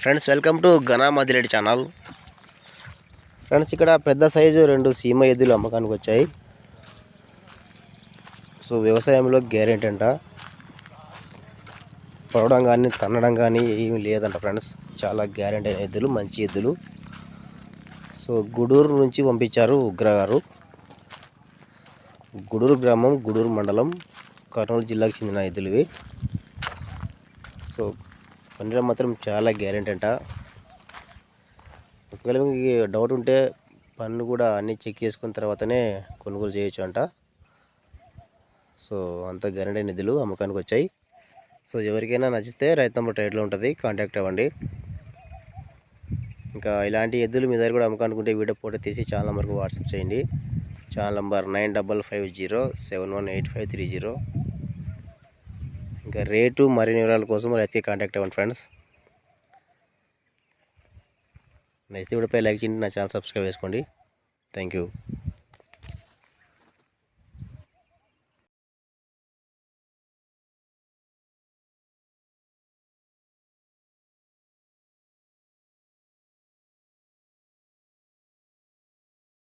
Friends welcome to ఘనా మదిలేడి channel. Friends ఇక్కడ పెద్ద సైజు రెండు సీమ ఎద్దులు అమ్మకానికి వచ్చాయి. సో వ్యవసాయంలో గ్యారెంటీ అంట. పడవడం కానీ తన్నడం కానీ ఏమీ లేదంట ఫ్రెండ్స్. చాలా గ్యారెంటీ అయిన ఎద్దులు మంచి ఎద్దులు. సో గుడూరు నుంచి పంపించారు ఉగ్ర గారు. గుడూరు గ్రామం గుడూరు మండలం కర్నూలు జిల్లాకు చెందిన ఎద్దులు సో పండడం మాత్రం చాలా గ్యారెంటీ అంట. ఒకవేళ మీకు డౌట్ ఉంటే పన్ను కూడా అన్నీ చెక్ చేసుకున్న తర్వాతనే కొనుగోలు చేయొచ్చు అంట. సో అంత గ్యారెంటీ నిధులు అమ్మకానికి వచ్చాయి. సో ఎవరికైనా నచ్చితే రైతు నంబర్ టైట్లో ఉంటుంది కాంటాక్ట్ అవ్వండి. ఇంకా ఇలాంటి ఎద్దులు మీ దగ్గర కూడా అమ్మకానికి వీడియో ఫోటో తీసి ఛానల్ నెంబర్కి వాట్సాప్ చేయండి. Channel number nine double five zero seven one eight five three zero. ఇంకా రేటు మరిన్ని వివరాల కోసం రైతుకి కాంటాక్ట్ అవ్వండి ఫ్రెండ్స్ నెక్స్ట్ వీడియోపై లైక్ చేయండి నా ఛానల్ సబ్స్క్రైబ్ చేసుకోండి. Thank you